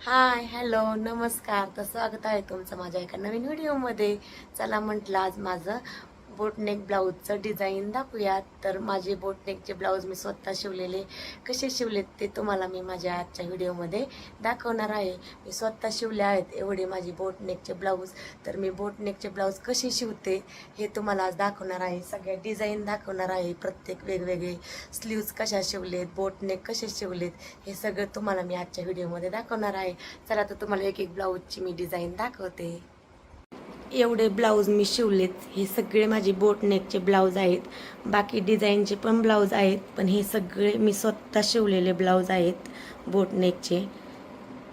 Hi hello नमस्कार. तर स्वागत आहे तुमचं माझ्या एका नवीन व्हिडिओमध्ये. चला म्हटलं आज माझं बोटनेक ब्लाऊजचं डिझाईन दाखवूयात. तर माझे बोटनेकचे ब्लाऊज मी स्वतः शिवलेले. कसे शिवलेत ते तुम्हाला मी माझ्या आजच्या व्हिडिओमध्ये दाखवणार आहे. मी स्वतः शिवले आहेत एवढे माझे बोटनेकचे ब्लाऊज तर मी बोटनेकचे ब्लाऊज कसे शिवते हे तुम्हाला आज दाखवणार आहे. सगळ्या डिझाईन दाखवणार आहे. प्रत्येक वेगवेगळे स्लीव्ज कशा शिवलेत बोटनेक कसे शिवलेत हे सगळं तुम्हाला मी आजच्या व्हिडिओमध्ये दाखवणार आहे. चला तर तुम्हाला एक एक ब्लाऊजची मी डिझाईन दाखवते. एवढे ब्लाऊज मी शिवलेत. हे सगळे माझे बोटनेकचे ब्लाऊज आहेत. बाकी डिझाईनचे पण ब्लाऊज आहेत. पण हे सगळे मी स्वतः शिवलेले ब्लाऊज आहेत. बोटनेकचे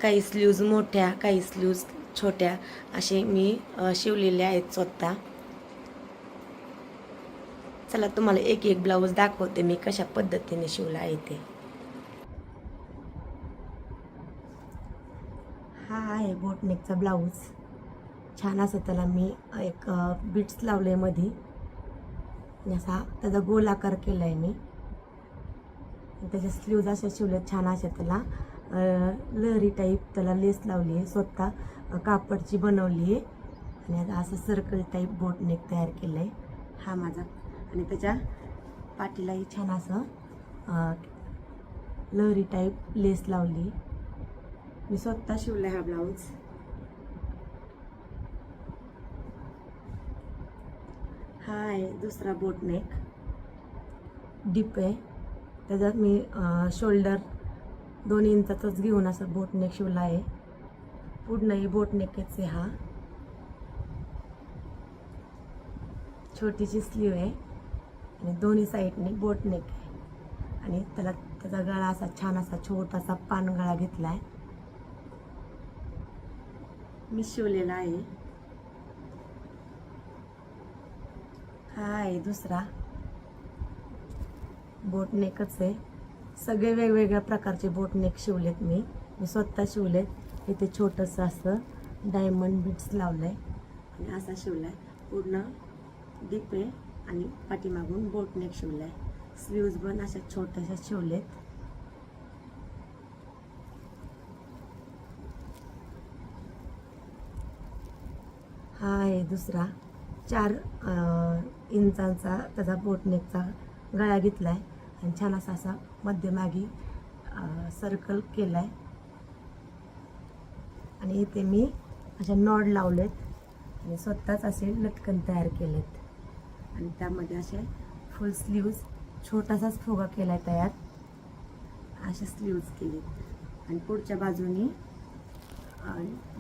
काही स्लीव्ज मोठ्या काही स्लीव्ज छोट्या. असे मी शिवलेले आहेत स्वतः. चला तुम्हाला एक एक ब्लाऊज दाखवते मी कशा पद्धतीने शिवला आहे ते. हा आहे बोटनेकचा ब्लाऊज. छान असं त्याला मी एक बिट्स लावले मध्ये असा त्याचा गोल आकार केला आहे मी त्याच्या स्लीव्ज अशा शिवले छान अशा त्याला. लहरी टाईप त्याला लेस लावली आहे स्वतः कापडची बनवली आहे. आणि आता असं सर्कल टाईप बोटनेक तयार केलं आहे हा माझा. आणि त्याच्या पाठीलाही छान असं लहरी टाईप लेस लावली मी स्वतः शिवला हा ब्लाऊज हा आहे दुसरा बोटनेक. डीप आहे. त्याच्यात मी शोल्डर दोन इंचाचाच घेऊन असं बोटनेक शिवला आहे. पूर्णही बोटनेकच आहे हा. छोटीशी स्लीव आहे. आणि दोन्ही साईडने बोटनेक आहे. आणि त्याला त्याचा गळा असा छान असा छोटासा पानगळा घेतला आहे मी शिवलेला आहे. हा आहे दुसरा बोटनेकच आहे. सगळे वेगवेगळ्या प्रकारचे बोटनेक शिवलेत मी. मी स्वतः शिवलेत. इथे छोटंसं असं डायमंड बीट्स लावलं आहे आणि असा शिवला आहे पूर्ण डीप आहे आणि पाठीमागून बोटनेक शिवला आहे स्लीव्ज पण अशा छोट्याशा शिवलेत. हा आहे दुसरा. चार इंचांचा त्याचा बोटनेकचा गळा घेतला आहे आणि छान असा असा मध्यमागी सर्कल केला आहे आणि इथे मी अशा नॉड लावलेत आणि स्वतःच असे लटकन तयार केलेत. आणि त्यामध्ये असे फुल स्लीव्ज छोटासाच फुगा केला आहे तयार. असे स्लीव्ज केलेत. आणि पुढच्या बाजूनी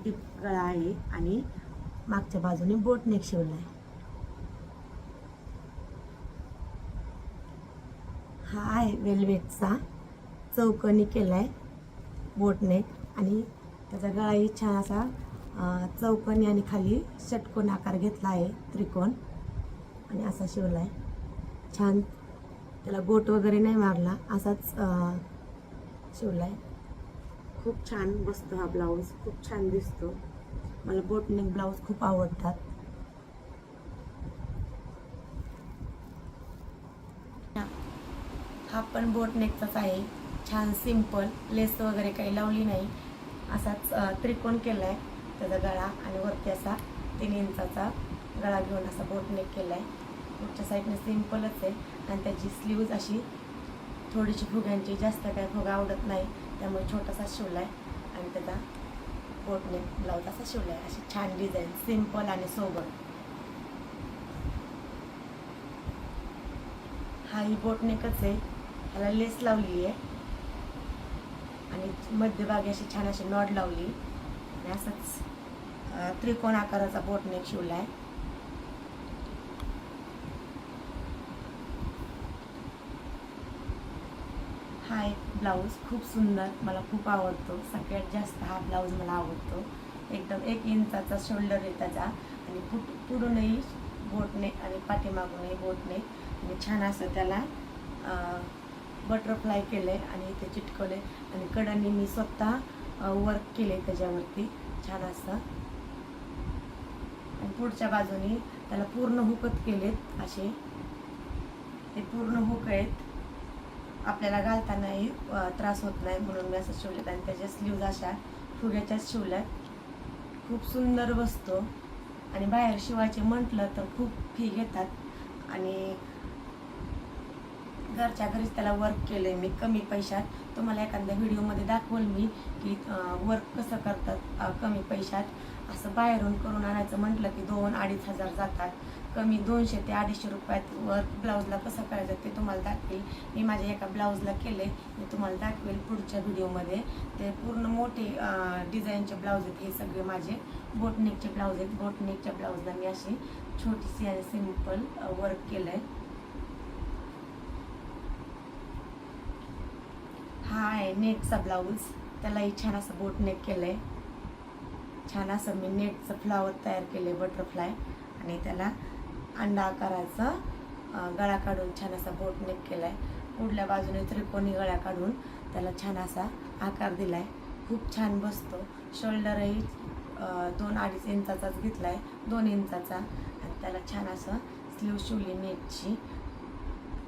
डीप गळा आहे आणि मागच्या बाजूने बोटनेक शिवला आहे हा आहे वेल्वेटचा. चौकनी केला आहे बोटने आणि त्याचा गळाही छान असा चौकणी चौकनी आणि खाली षटकोन आकार घेतला आहे त्रिकोण. आणि असा शिवला आहे छान. त्याला गोट वगैरे नाही मारला असाच शिवला आहे खूप छान बसतो हा ब्लाऊज खूप छान दिसतो. मला बोटनेक ब्लाऊज खूप आवडतात. हा पण बोटनेकचाच आहे. छान सिंपल लेस वगैरे काही लावली नाही. असाच त्रिकोण केला आहे त्याचा गळा आणि वरती असा तीन इंचाचा गळा घेऊन असा बोटनेक केला आहे पुढच्या साईडने सिंपलच आहे. आणि त्याची स्लीव्ज अशी थोडीशी फुग्यांची जास्त काय फुगा आवडत नाही. त्यामुळे छोटासा शिवला आहे आणि त्याचा बोटने ब्लाऊज असा शिवला आहे अशी छान डिझाईन सिंपल आणि सोबर हाही बोटनेकच आहे. त्याला लेस लावली आहे. आणि मध्यभागी अशी छान अशी नॉड लावली. आणि असंच त्रिकोण आकाराचा बोटनेक शिवला आहे. हा एक ब्लाऊज खूप सुंदर मला खूप आवडतो. सगळ्यात जास्त हा ब्लाऊज मला आवडतो. एकदम एक इंचाचा शोल्डर आहे त्याचा. आणि पुट पुढूनही बोटने आणि पाठीमागूनही बोटने आणि छान असं त्याला बटरफ्लाय केलं आहे आणि इथे चिटकवले आणि कडांनी मी स्वतः वर्क केले त्याच्यावरती. छान असं. आणि पुढच्या बाजूनी त्याला पूर्ण हुकत केलेत असे. ते पूर्ण हुक आहेत. आपल्याला घालतानाही त्रास होत नाही म्हणून मी असं शिवलेत. आणि त्याच्या स्लीव्ज अशा फुग्याच्याच शिवल्यात. खूप सुंदर बसतो आणि बाहेर शिवायचे म्हटलं तर खूप फी घेतात. आणि घरच्या घरीच त्याला वर्क केलंय मी कमी पैशात. तुम्हाला एखाद्या व्हिडिओमध्ये दाखवल मी की वर्क कसं करतात कमी पैशात. असं बाहेरून करून आणायचं म्हटलं की दोन अडीच हजार जातात. कमी दोनशे ते अडीचशे रुपयात वर्क ब्लाऊजला कसं करायचं ते तुम्हाला दाखवेल. मी माझ्या एका ब्लाऊजला केले मी तुम्हाला दाखवेल पुढच्या व्हिडिओमध्ये ते पूर्ण मोठे डिझाईनचे ब्लाऊज आहेत हे सगळे माझे. बोटनेकचे ब्लाऊज आहेत. बोटनेकच्या ब्लाऊजला मी अशी छोटीशी आणि सिंपल वर्क केलं आहे हा आहे नेटचा ब्लाऊज. त्यालाही छान असं बोट नेक आहे छान असं मी नेटचं फ्लावर तयार केले बटरफ्लाय आणि त्याला अंडा आकाराचा गळा काढून छान असा बोट नेक आहे पुढल्या बाजूने त्रिकोणी गळा काढून त्याला छान असा आकार दिला आहे खूप छान बसतो. शोल्डरही दोन अडीच इंचाचाच घेतला आहे दोन इंचाचा. आणि त्याला छान असं स्लीव शिवली नेटची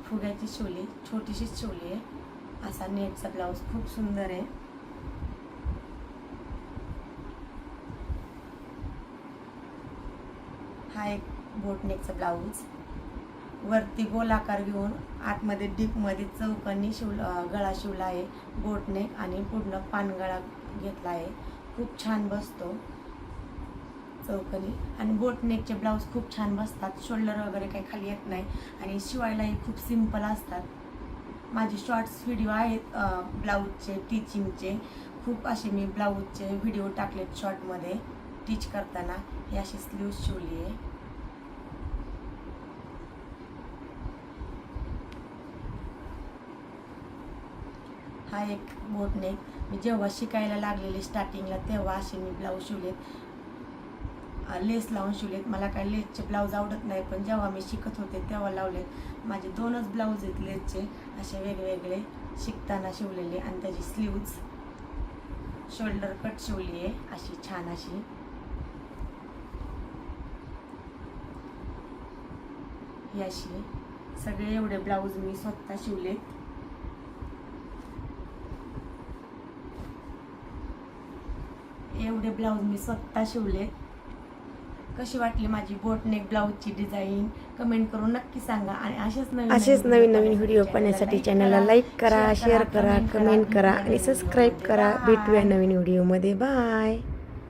फुग्याची शिवली छोटीशीच शिवली आहे. असा नेटचा ब्लाऊज खूप सुंदर आहे. हा एक बोटनेकचा ब्लाऊज. वरती गोलाकार घेऊन आतमध्ये डीपमध्ये चौकांनी शिवला गळा शिवला आहे. बोटनेक आणि पूर्ण पानगळा घेतला आहे. खूप छान बसतो. चौकनी. आणि बोटनेकचे ब्लाऊज खूप छान बसतात. शोल्डर वगैरे काही खाली येत नाही. आणि शिवायलाही खूप सिंपल असतात. माझे शॉर्ट्स व्हिडिओ आहेत ब्लाऊजचे टीचिंगचे खूप असे मी ब्लाऊजचे व्हिडिओ टाकलेत शॉर्टमध्ये टीच करताना. हे अशी स्लीव शिवली आहे. हा एक बोटनेक मी जेव्हा शिकायला लागलेले स्टार्टिंगला तेव्हा असे मी ब्लाऊज शिवलेत. लेस लावून शिवलेत. मला काय लेसचे ब्लाऊज आवडत नाही पण जेव्हा मी शिकत होते तेव्हा लावलेत. माझे दोनच ब्लाऊज आहेत लेसचे असे वेगवेगळे शिकताना शिवलेले आणि त्याची स्लीव्ज शोल्डर कट शिवली आहे अशी छान अशी. ही अशी सगळे एवढे ब्लाऊज मी स्वतः शिवलेत. एवढे ब्लाऊज मी स्वतः शिवले कशी वाटली माझी बोटनेक ब्लाऊजची डिझाईन कमेंट करून नक्की सांगा आणि असेच नवीन असेच नवीन नवीन व्हिडिओ पाहण्यासाठी चॅनलला लाईक करा शेअर करा कमेंट करा आणि सबस्क्राईब करा. भेटूया नवीन व्हिडिओमध्ये बाय